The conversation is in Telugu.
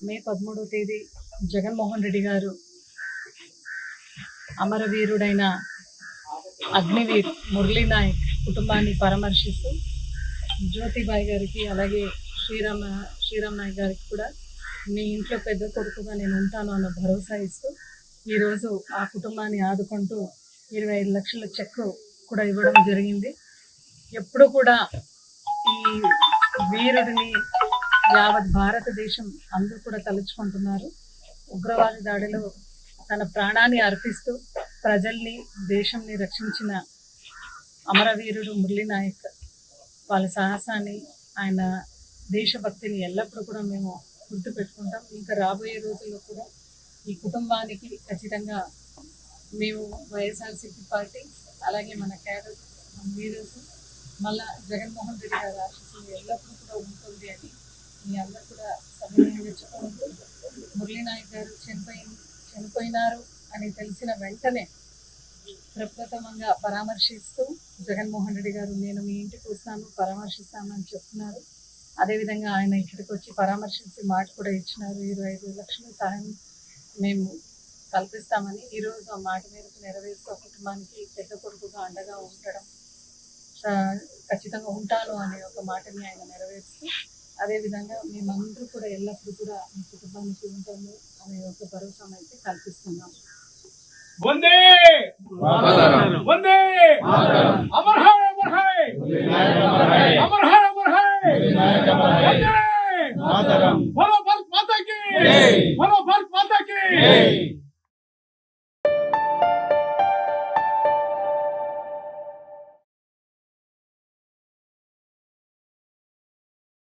మే పదమూడవ తేదీ జగన్మోహన్ రెడ్డి గారు అమరవీరుడైన అగ్నివీర్ మురళీ నాయక్ కుటుంబాన్ని పరామర్శిస్తూ జ్యోతిబాయి గారికి అలాగే శ్రీరామ శ్రీరామ్ నాయక్ గారికి కూడా మీ ఇంట్లో పెద్ద కొడుకుగా నేను ఉంటాను అన్న భరోసా ఇస్తూ ఈరోజు ఆ కుటుంబాన్ని ఆదుకుంటూ ఇరవై ఐదు లక్షల చెక్ కూడా ఇవ్వడం జరిగింది. ఎప్పుడు కూడా ఈ వీరుడిని యావత్ భారతదేశం అందరూ కూడా తలుచుకుంటున్నారు. ఉగ్రవాద దాడిలో తన ప్రాణాన్ని అర్పిస్తూ ప్రజల్ని దేశంని రక్షించిన అమరవీరుడు మురళీ నాయక్ వాళ్ళ సాహసాన్ని ఆయన దేశభక్తిని ఎల్లప్పుడూ కూడా మేము గుర్తుపెట్టుకుంటాం. ఇంకా రాబోయే రోజుల్లో కూడా ఈ కుటుంబానికి ఖచ్చితంగా మేము వైఎస్ఆర్సీపీ పార్టీ అలాగే మన క్యాడర్ లీడర్స్ మళ్ళా జగన్మోహన్ రెడ్డి గారి ఆశీస్సులు ఎల్లప్పుడూ కూడా ఉంటుంది అని మీ అందరూ కూడా సవినయంగా చెప్పుకుంటూ మురళీ నాయక్ గారు చనిపోయి చనిపోయినారు అని తెలిసిన వెంటనే ప్రప్రథమంగా పరామర్శిస్తూ జగన్మోహన్ రెడ్డి గారు నేను మీ ఇంటికి వస్తాను పరామర్శిస్తాను అని చెప్తున్నారు. అదేవిధంగా ఆయన ఇక్కడికి వచ్చి పరామర్శించి మాట కూడా ఇచ్చినారు. ఇరవై ఐదు లక్షల సహాయం మేము కల్పిస్తామని ఈరోజు ఆ మాట మేరకు నెరవేరుస్తూ కుటుంబానికి పెద్ద కొడుకుగా అండగా ఉండడం ఖచ్చితంగా ఉంటాను అనే ఒక మాటని ఆయన నెరవేరుస్తూ అదేవిధంగా మేమందరూ కూడా ఎల్లప్పుడూ కూడా మీ కుటుంబానికి ఉంటాము అనే ఒక భరోసా అయితే కల్పిస్తున్నాం వందే. అమర్ హై అమర్ హై అమర్ హై. అమర్ హై. వందే మాతరం. బలో భారత్ మాతా కి జై. బలో భారత్ మాతా కి జై.